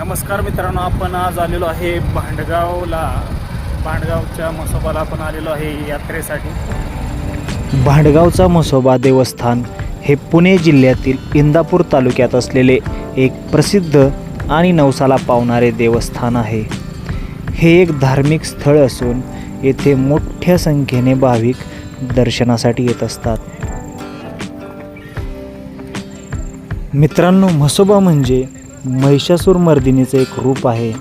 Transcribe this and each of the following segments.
नमस्कार मित्रांनो आपण आज आलेलो आहे भांडगावला. भांडगावच्या मसोबाला आपण आलेलो आहे यात्रेसाठी. भांडगावचा म्हसोबा देवस्थान हे पुणे जिल्ह्यातील इंदापूर तालुक्यात असलेले एक प्रसिद्ध आणि नवसाला पावणारे देवस्थान आहे. हे एक धार्मिक स्थळ असून येथे मोठ्या संख्येने भाविक दर्शनासाठी येत असतात. मित्रांनो म्हसोबा म्हणजे महिषासूर मर्दिनीचं एक रूप आहे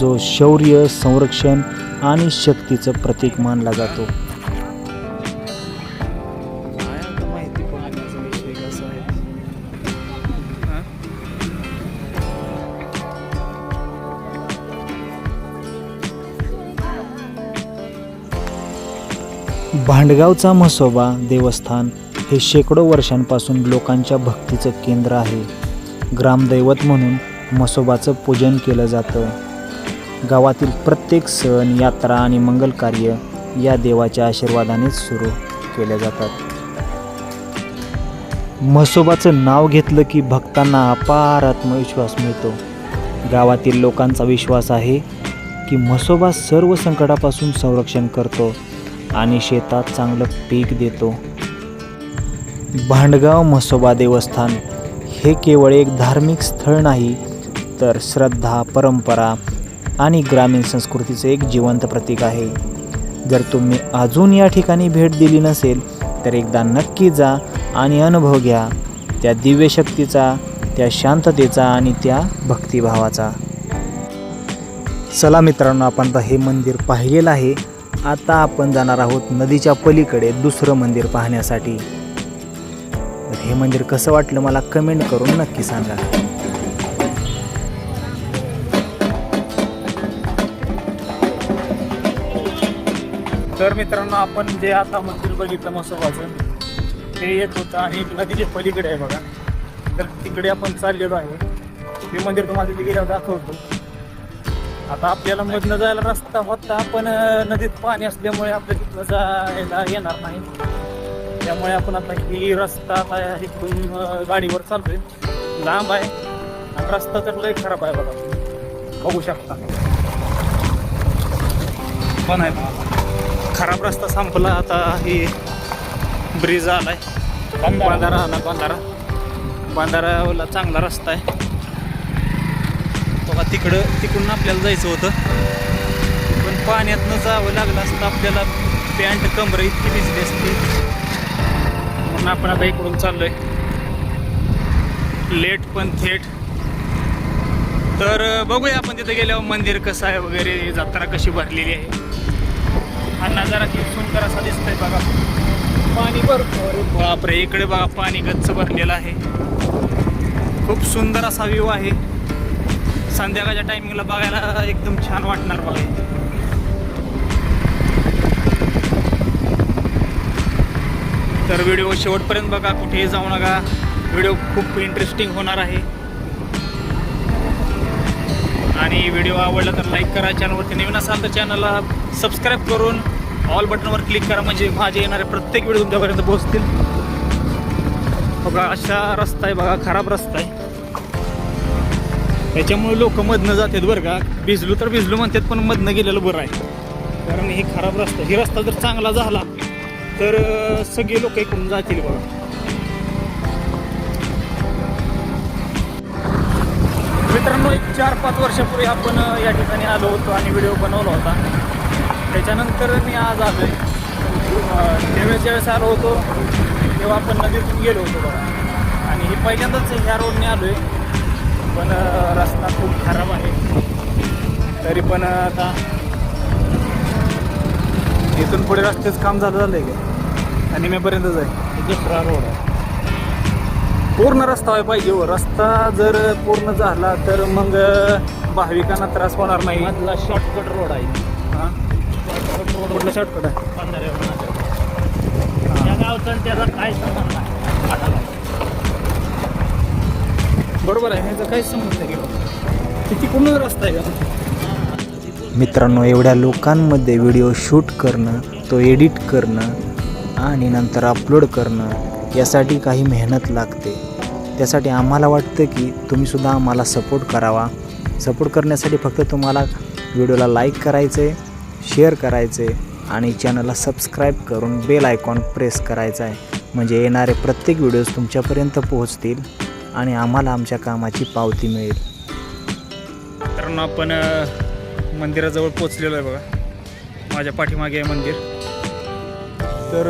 जो शौर्य संरक्षण आणि शक्तीचं प्रतीक मानला जातो. भांडगावचा म्हसोबा देवस्थान हे शेकडो वर्षांपासून लोकांच्या भक्तीचं केंद्र आहे. ग्रामदैवत म्हणून म्हसोबाचं पूजन केलं जातं. गावातील प्रत्येक सण यात्रा आणि मंगल कार्य या देवाच्या आशीर्वादानेच सुरू केल्या जातात. म्हसोबाचं नाव घेतलं की भक्तांना अपार आत्मविश्वास मिळतो. गावातील लोकांचा विश्वास आहे की म्हसोबा सर्व संकटापासून संरक्षण करतो आणि शेतात चांगलं पीक देतो. भांडगाव म्हसोबा देवस्थान हे केवळ एक धार्मिक स्थळ नाही तर श्रद्धा परंपरा आणि ग्रामीण संस्कृतीचं एक जिवंत प्रतीक आहे. जर तुम्ही अजून या ठिकाणी भेट दिली नसेल तर एकदा नक्की जा आणि अनुभव घ्या त्या दिव्य शक्तीचा त्या शांततेचा आणि त्या भक्तिभावाचा. चला मित्रांनो आपण आता हे मंदिर पाहिलेलं आहे. आता आपण जाणार आहोत नदीच्या पलीकडे दुसरं मंदिर पाहण्यासाठी. तर हे मंदिर कसं वाटलं मला कमेंट करून नक्की सांगा. तर मित्रांनो आपण जे आता मंदिर बघितलं मसोबाचं ते येत होतं आणि नदीच्या पलीकडे आहे बघा. तर तिकडे आपण चाललेलो आहे. ते मंदिर तुम्हाला तिथे दाखवतो. आता आपल्याला मधनं जायला रस्ता होता पण नदीत पाणी असल्यामुळे आपल्या तिथलं जायला येणार नाही. त्यामुळे आपण आता ही रस्ता आता इथून गाडीवर चाललोय. लांब आहे. आणि रस्ता तर लय खराब आहे बघा. बघू शकता. पण आहे बघा. खराब रस्ता संपला आता ही ब्रिज आलाय. बांधारा. आला बांधारा. बांधाराला चांगला रस्ता आहे. बघा तिकडं तिकडून आपल्याला जायचं होतं. पण पाण्यातनं जावं लागलं असतं. आपल्याला पॅन्ट कमर इतकी भिजली असती. म्हणून आपण आता इकडून चाललोय. लेट पण थेट. तर बघूया आपण तिथे गेल्यावर मंदिर कसं आहे वगैरे जत्रा कशी भरलेली आहे. हा नजारा किती सुंदर असा दिसतोय बघा. पाणी भरपूर बापरे इकडे बघा पाणी गच्च भरलेलं आहे. खूप सुंदर असा व्ह्यू आहे. संध्याकाळच्या टायमिंगला बघायला एकदम छान वाटणार बघा. तर व्हिडिओ शेवटपर्यंत बघा कुठेही जाऊ नका. व्हिडिओ खूप इंटरेस्टिंग होणार आहे. आणि व्हिडिओ आवडला तर लाईक करा चॅनलवरती नवीन असाल तर चॅनलला सबस्क्राईब करून ऑल बटनवर क्लिक करा म्हणजे माझे येणारे प्रत्येक व्हिडिओ तुमच्यापर्यंत पोहोचतील. बघा अशा रस्ता आहे बघा खराब रस्ता आहे. त्याच्यामुळे लोक मधनं जातात बरं का. भिजलो तर भिजलो म्हणतात पण मधनं गेलेलं बरं आहे. कारण हे खराब रस्ता ही रस्ता जर चांगला झाला तर सगळे लोक इकडून जातील बघा. मित्रांनो एक चार पाच वर्षापूर्वी आपण या ठिकाणी आलो होतो आणि व्हिडिओ बनवला होता. त्याच्यानंतर मी आज आलो आहे त्यावेळेस ज्यावेळेस आलो होतो तेव्हा आपण नदीतून गेलो होतो बघा. आणि हे पहिल्यांदाच ह्या रोडने आलो आहे पण रस्ता खूप खराब आहे. तरी पण आता इथून पुढे रस्त्याचं काम झालं झालं आहे का? आणि मी पर्यंतच आहे. दुसरा रोड आहे. पूर्ण रस्ता व्हायला पाहिजे हो. रस्ता जर पूर्ण झाला तर मग भाविकांना त्रास होणार नाही. मधला शॉर्टकट रोड आहे. हा? कुठला शॉर्टकट आहे? त्या गावचा आणि त्याचा काय संबंध नाही आढावा. बरोबर आहे. ह्याचा काहीच संबंध नाही की किती पूर्ण रस्ता आहे? का मित्रांनो एवढ्या लोकांमध्ये व्हिडिओ शूट करणं तो एडिट करणं आणि नंतर अपलोड करणं यासाठी काही मेहनत लागते. त्यासाठी आम्हाला वाटतं की तुम्हीसुद्धा आम्हाला सपोर्ट करावा. सपोर्ट करण्यासाठी फक्त तुम्हाला व्हिडिओला लाईक करायचं आहे शेअर करायचं आहे आणि चॅनलला सबस्क्राईब करून बेल आयकॉन प्रेस करायचा आहे म्हणजे येणारे प्रत्येक व्हिडिओज तुमच्यापर्यंत पोहोचतील आणि आम्हाला आमच्या कामाची पावती मिळेल. कारण आपण मंदिराजवळ पोचलेलो आहे बघा. माझ्या पाठीमागे आहे मंदिर. तर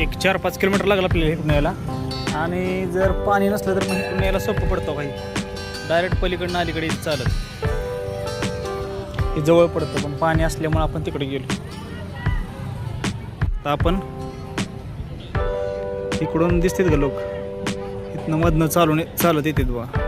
एक चार पाच किलोमीटर लागला आपल्याला इकडून यायला. आणि जर पाणी नसलं तर मग इकडून यायला सोपं पडतं काही. डायरेक्ट पलीकडनं अलीकडे चालत. हे जवळ पडतं पण पाणी असल्यामुळे आपण तिकडे गेलो. तर आपण इकडून दिसतात का लोक? इथनं मधनं चालून चालत येतात बा.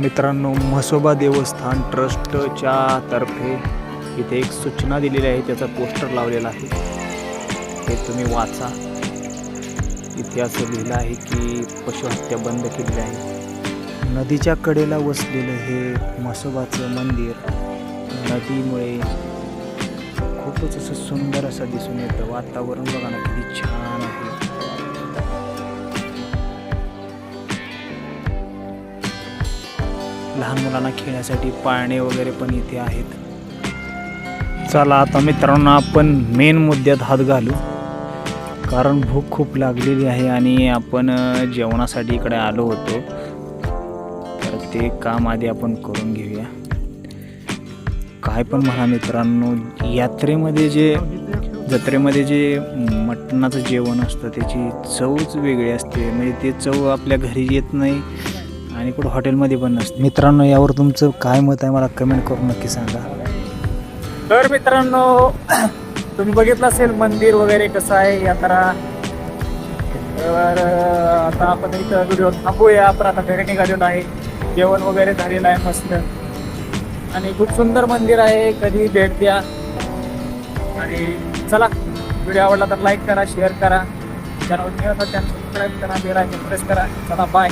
मित्रांनो म्हसोबा देवस्थान ट्रस्टच्या तर्फे इथे एक सूचना दिलेली आहे त्याचा पोस्टर लावलेला आहे. हे तुम्ही वाचा. इथे असं लिहिलं आहे की पशुहत्या बंद केलेली आहे नदीच्या कडेला वसलेलं हे म्हसोबाचं मंदिर नदीमुळे खूपच असं सुंदर असं दिसून येतं. वातावरण बघा ना किती छान लहान मुलांना खेळण्यासाठी पाळणे वगैरे पण इथे आहेत. चला आता मित्रांनो आपण मेन मुद्द्यात हात घालू. कारण भूक खूप लागलेली आहे आणि आपण जेवणासाठी इकडे आलो होतो. तर ते काम आधी आपण करून घेऊया. काय पण म्हणा मित्रांनो यात्रेमध्ये जे जत्रेमध्ये जे मटणाचं जेवण असतं त्याची चवच वेगळी असते. म्हणजे ते चव आपल्या घरी येत नाही आणि कुठं हॉटेलमध्ये पण नसते. मित्रांनो यावर तुमचं काय मत आहे? मला कमेंट करून नक्की सांगा. तर मित्रांनो तुम्ही बघितलं असेल मंदिर वगैरे कसं आहे? यात्रा तर आता आपण इथं व्हिडिओ थांबूया. आपण आता घरी निघालेलो आहे. जेवण वगैरे झालेलं आहे मस्त. आणि खूप सुंदर मंदिर आहे. कधी भेट द्या. आणि चला व्हिडिओ आवडला तर लाईक करा शेअर करा. चॅनल सबस्क्राईब करा बेल आयकॉन प्रेस करा. चला बाय